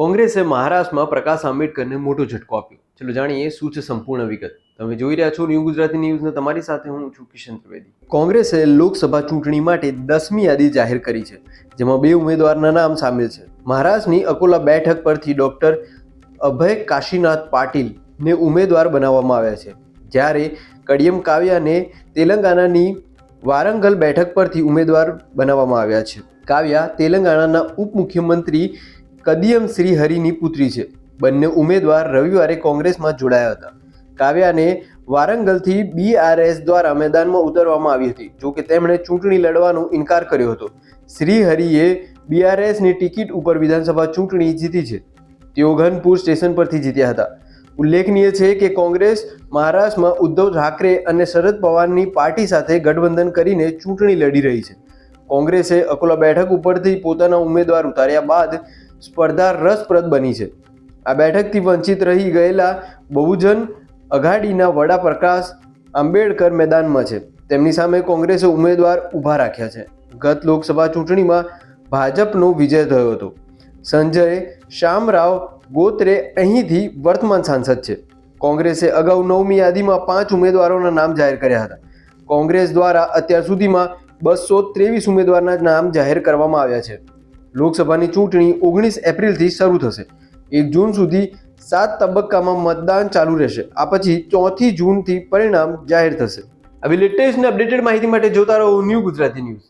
કોંગ્રેસે મહારાષ્ટ્રમાં પ્રકાશ આંબેડકરને મોટો ઝટકો આપ્યો. ચલો જાણીએ શું છે સંપૂર્ણ વિગત. તમે જોઈ રહ્યા છો ન્યૂ ગુજરાતી ન્યૂઝને, તમારી સાથે હું છું કિશન ત્રિવેદી. કોંગ્રેસે લોકસભા ચૂંટણી માટે દસમી યાદી જાહેર કરી છે, જેમાં બે ઉમેદવારના નામ સામેલ છે. મહારાષ્ટ્રની અકોલા બેઠક પરથી ડોક્ટર અભય કાશીનાથ પાટીલને ઉમેદવાર બનાવવામાં આવ્યા છે, જ્યારે કડિયમ કાવ્યાને તેલંગાણાની વારંગલ બેઠક પરથી ઉમેદવાર બનાવવામાં આવ્યા છે. કાવ્યા તેલંગાણાના ઉપમુખ્યમંત્રી કદિયમ શ્રીહરિની પુત્રી છે. બંને ઉમેદવાર રવિવારે કોંગ્રેસમાં જોડાયા હતા. કાવ્યાને વારંગલથી બીઆરએસ દ્વારા મેદાનમાં ઉતરવામાં આવી હતી. જોકે તેમણે ચૂંટણી લડવાનો ઇનકાર કર્યો હતો. શ્રીહરિએ બીઆરએસની ટિકિટ ઉપર વિધાનસભા ચૂંટણી જીતી છે. તેઓ ઘનપુર સ્ટેશન પરથી જીત્યા હતા. ઉલ્લેખનીય છે કે કોંગ્રેસ, મહારાષ્ટ્રમાં ઉદ્ધવ ઠાકરે અને શરદ પવારની પાર્ટી સાથે ગઠબંધન કરીને ચૂંટણી લડી રહી છે. કોંગ્રેસે અકોલા બેઠક ઉપરથી પોતાના ઉમેદવાર ઉતાર્યા બાદ સ્પર્ધા રસપ્રદ બની છે. આ બેઠકથી વંચિત રહી ગયેલા બહુજન અઘાડીના વડા પ્રકાશ આંબેડકર મેદાનમાં છે. તેમની સામે કોંગ્રેસે ઉમેદવાર ઊભા રાખ્યા છે. ગત લોકસભા ચૂંટણીમાં ભાજપનો વિજય થયો હતો. સંજય શામરાવ ગોત્રે અહીંથી વર્તમાન સાંસદ છે. કોંગ્રેસે અગાઉ નવમી યાદીમાં પાંચ ઉમેદવારોના નામ જાહેર કર્યા હતા. કોંગ્રેસ દ્વારા અત્યાર સુધીમાં બસો ત્રેવીસ ઉમેદવારના નામ જાહેર કરવામાં આવ્યા છે. લોકસભાની ચૂંટણી ઓગણીસ એપ્રિલથી શરૂ થશે. એક જૂન સુધી સાત તબક્કામાં મતદાન ચાલુ રહેશે. આ પછી ચોથી જૂનથી પરિણામ જાહેર થશે. આવી લેટેસ્ટ અપડેટેડ માહિતી માટે જોતા રહો ન્યૂ ગુજરાતી ન્યૂઝ.